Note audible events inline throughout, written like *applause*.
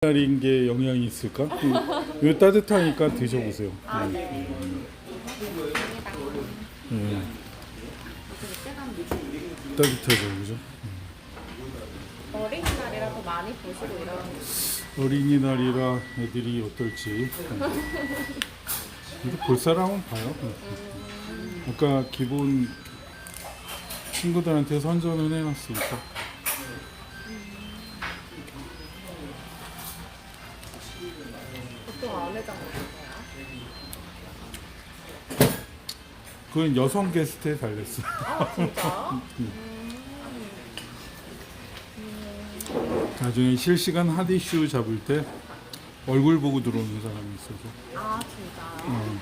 날인 게 영향이 있을까? 이거 따뜻하니까 드셔보세요. 아, 음, 네. 음. 따뜻하죠, 그죠? 어린이날이라서 많이 보시고 이런 어린이날이라 애들이 어떨지. *laughs* 근데 볼 사람은 봐요. 아까 기본 친구들한테 선전은 해놨으니까. 보통 어느 정도 보세요? 그건 여성 게스트에 달렸어. 아 진짜? *laughs* 나중에 실시간 핫이슈 잡을 때 얼굴 보고 들어오는 사람이 있어서. 아 진짜요? 음.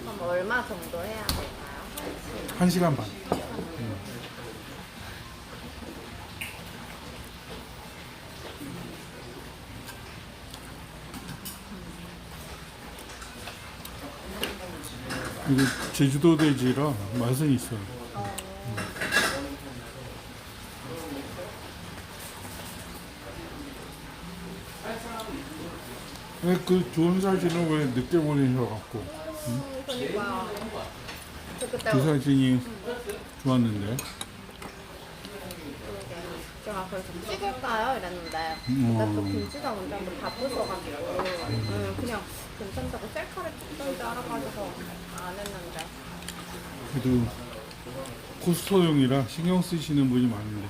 그럼 얼마 정도 해야 될까요? 한 시간 반. 이거 제주도 돼지라 맛은 있어요. 왜그 좋은 사진을 왜 늦게 보내셔갖고 그러니까 저 그때 그 사진이 좋았는데. 제가 그래서 찍을까요? 이랬는데 음. 근데 또 김치장 원장도 바쁘셔가지고 음, 그냥 괜찮다고 셀카를 찍던 줄 알아가지고 안 했는데. 그래도 코스터용이라 신경 쓰시는 분이 많은데.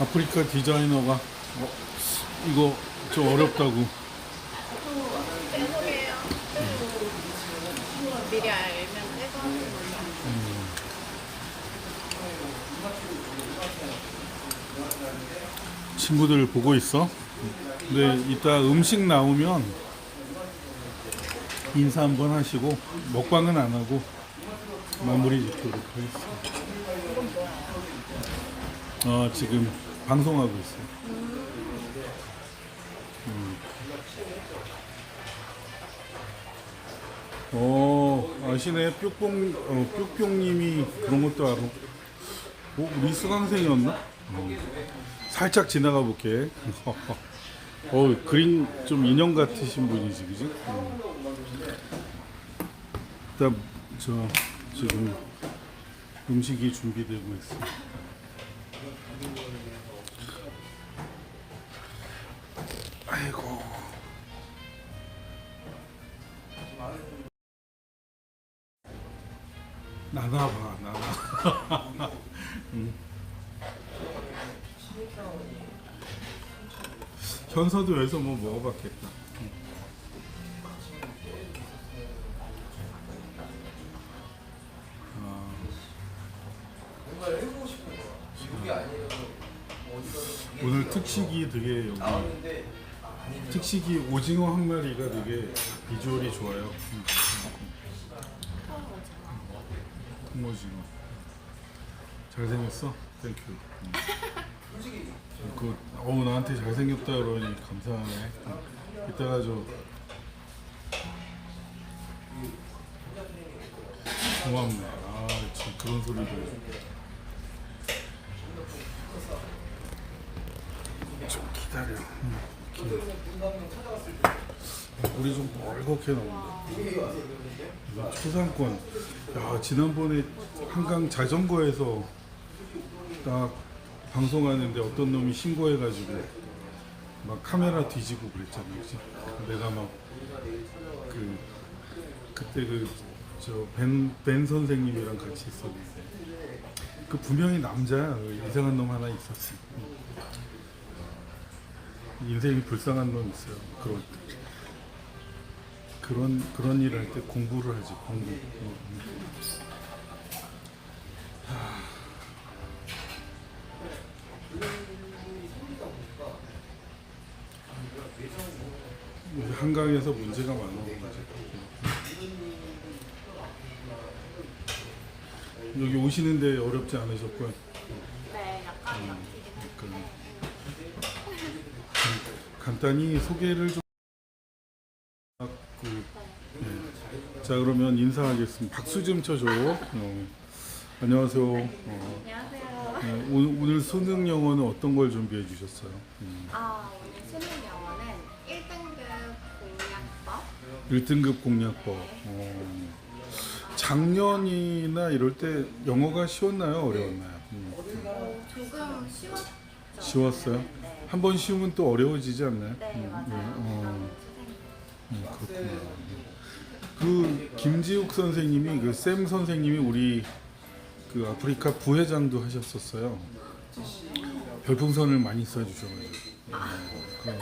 아프리카 디자이너가 어, 이거 좀 어렵다고. 죄송해요. 미리 알면 찍어 친구들 보고 있어. 근데 이따 음식 나오면 인사 한번 하시고 먹방은 안 하고 마무리 짓도록 하겠습니다. 어, 지금 방송하고 있어요. 어 아시네. 뿅뿅 어, 뿅뿅님이 그런 것도 알아. 어 우리 수강생이었나? 어, 살짝 지나가 볼게. *laughs* 어 그림 좀 인형 같으신 분이지 그지? 어. 일단 저 지금 음식이 준비되고 있어. 아이고. 나나 봐, 나나. 응. 현서도 여기서 뭐 먹어봤겠다. 응. 아. 오늘 특식이 되게 여기 특식이 오징어 한 마리가 되게 비주얼이 좋아요. 응. 통오징어 잘생겼어? 땡큐 응. 그, 어우 나한테 잘생겼다 그러니 감사하네 응. 이따가 저 고맙네 아참 그런 소리도 좀 기다려 우리 좀 멀겋게 나온다 초상권. 야 지난번에 한강 자전거에서 딱 방송하는데 어떤 놈이 신고해가지고 막 카메라 뒤지고 그랬잖아, 그지? 내가 막 그 그때 그저벤벤 선생님이랑 같이 있었는데 그 분명히 남자야 그 이상한 놈 하나 있었어. 인생이 불쌍한 놈 있어요. 그런 그런 그런 일을 할때 공부를 하지 공부. 어, 요새 한강에서 문제가 많아 가지고 여기 오시는데 어렵지 않으셨고요. 네 약간 음, 약간 간단히 소개를 좀. 그, 네. 자 그러면 인사하겠습니다. 박수 좀 쳐줘. 어. 안녕하세요. 어, 안녕하세요. 네, 오늘, 오늘 수능 영어는 어떤 걸 준비해 주셨어요? 음, 아, 오늘 수능 영어는 1등급 공략법. 1등급 공략법. 어, 작년이나 이럴 때 영어가 쉬웠나요? 어려웠나요? 음, 어, 조금 쉬웠죠. 쉬웠어요? 네. 한 번 쉬우면 또 어려워지지 않나요? 네, 음, 맞아요. 어, 그런 음. 그렇구나. 그 김지욱 선생님이 그 쌤 선생님이 우리 그 아프리카 부회장도 하셨었어요. 별풍선을 많이 쏴주셔가지고 어,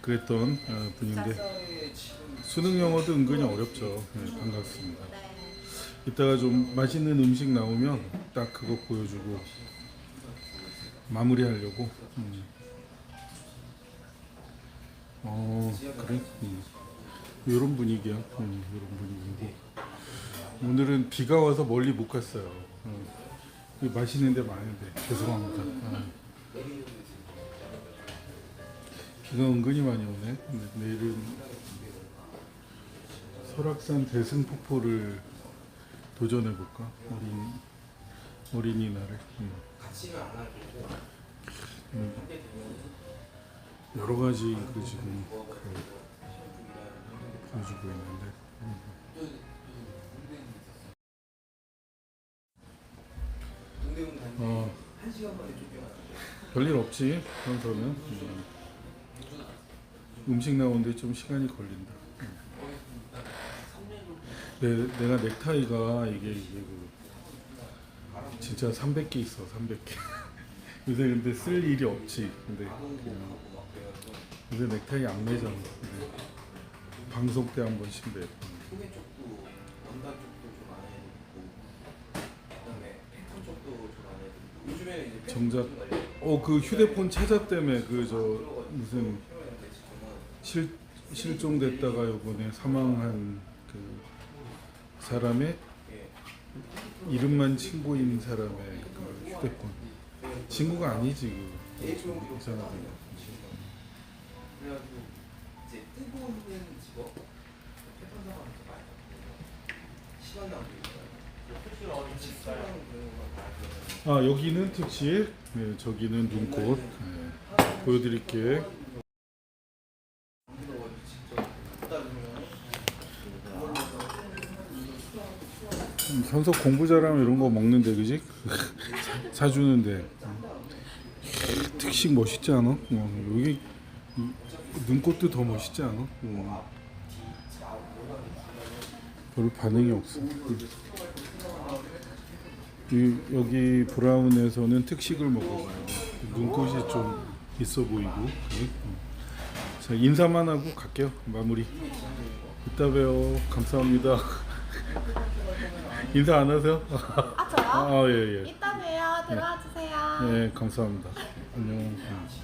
그랬던 어, 분인데 수능 영어도 은근히 어렵죠. 네, 반갑습니다. 네. 이따가 좀 맛있는 음식 나오면 딱 그거 보여주고 마무리하려고. 음. 어 그래? 음. 이런 분위기야. 음, 이런 분위기고. 오늘은 비가 와서 멀리 못 갔어요. 음. 맛있는 데 많은데 죄송합니다. 음. 비가 은근히 많이 오네. 근데 내일은 설악산 대승폭포를 도전해 볼까? 어린 어린이날에. 음. 음. 여러 가지 그 지금 그 보여주고 있는데. 음. 어, 별일 없지 평소는 음. 음식 나오는데 좀 시간이 걸린다. 음. 내, 내가 넥타이가 이게 이게 그 진짜 300개 있어 300개. *laughs* 요새 근데 쓸 일이 없지. 근데 그냥 요새 넥타이 안 매잖아. 근데 방송 때 한 번씩 매. 정작 어그 휴대폰 찾아 때문에 그 저 무슨 실 실종됐다가 요번에 사망한 그 사람의 이름만 친구인 사람의 그 휴대폰. 친구가 아니지 그. 이상하게 경우가 많아요. 아 여기는 특식 네, 저기는 눈꽃. 네, 보여드릴게 음, 현석 공부 잘하면 이런 거 먹는데 그지? 사, *laughs* 사주는데 특식 멋있지 않아? 어, 여기 이- 눈꽃도 더 멋있지 않아? 어. 별 반응이 없어 이, 여기 브라운에서는 특식을 먹어봐요 눈꽃이 좀 있어 보이고. 자 인사만 하고 갈게요 마무리 이따 봬요 감사합니다 *laughs* 인사 안 하세요? 아, 저요? *laughs* 아, 예, 예. 이따 봬요. 들어와 주세요. 네, 감사합니다. 안녕. 음.